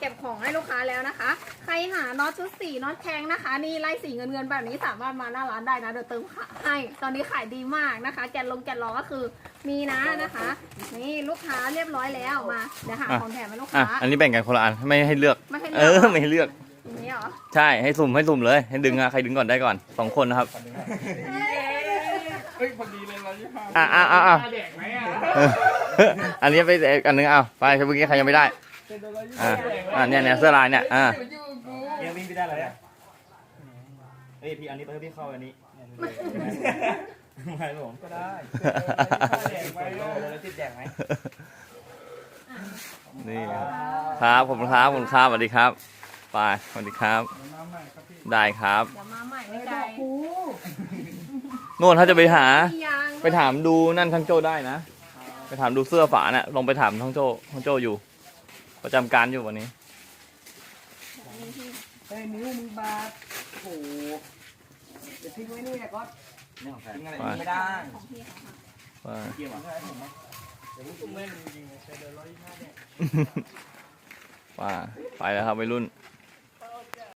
เก็บของให้ลูกค้าแล้วนะคะ ใครหาน็อตชุดสีน็อตแข็งนะคะ นี่ไล่สีเงินเงินๆแบบนี้สามารถมาหน้าร้านได้นะเดี๋ยวเติมขาให้ตอนนี้ขายดีมากนะคะ แกนลงแกนล้อก็คือมีนะนะคะ นี่ลูกค้าเรียบร้อยแล้วมาเดี๋ยวหาอะของแถมให้ลูกอะค้าอันนี้แบ่งกันคนละอันไม่ให้เลือก ไม่ให้เอเลืออกไม่ให้เลือก อย่างนี้เหรอใช่ให้สุ่มให้สุ่มเลย ให้ดึงอะใครดึงก่อนได้ก่อนสองคนนะครับ เฮ้ยพอดีเลยเราที่พาอะอะอะอะ แดกไหมอะเอออันนี้ไปอีกอันนึงเอาไปเมื่อกี้ใครยังไม่ได้ เป็นโดนเราที่อะอะเนี่ยเนี่ยเสื้อลายเนี่ยอะเดี๋ยวอยู่กูเนี่ยวิ่งไปได้แล้วเนี่ยเฮ้ยพี่อันนี้ไปให้พี่เข้าอันนี้ไม่ผมก็ได้แดกไหมโลเลยติดแดงไหมนี่ครับผมครับผมครับสวัสดีครับไปสวัสดีครับน้ำใหม่ครับพี่ได้ครับเดี๋ยวมาใหม่ไม่ไกลโน่นถ้าจะไปหาพี่ยังไปถามดูนั่นทั้งโจ้ได้นะ ไปถามดูเสื้อฝาน่ะลองไปถามทั้งโจ้ทั้งโจ้อยู่ ประจำการอยู่วันนี้ เฮ้ยนิ้วมึงบาดโอ้โหเดี๋ยวทิ้งไว้นี่แหละก็นี่ของใครทิ้งอะไรไปไม่ได้ของพี่เขาค่ะไปเกี่ยวกับเดี๋ยวผมเล่นจริงๆเลยเดี๋ยวเราที่ห้าเนี่ยไปไปแล้วครับวัยรุ่นเ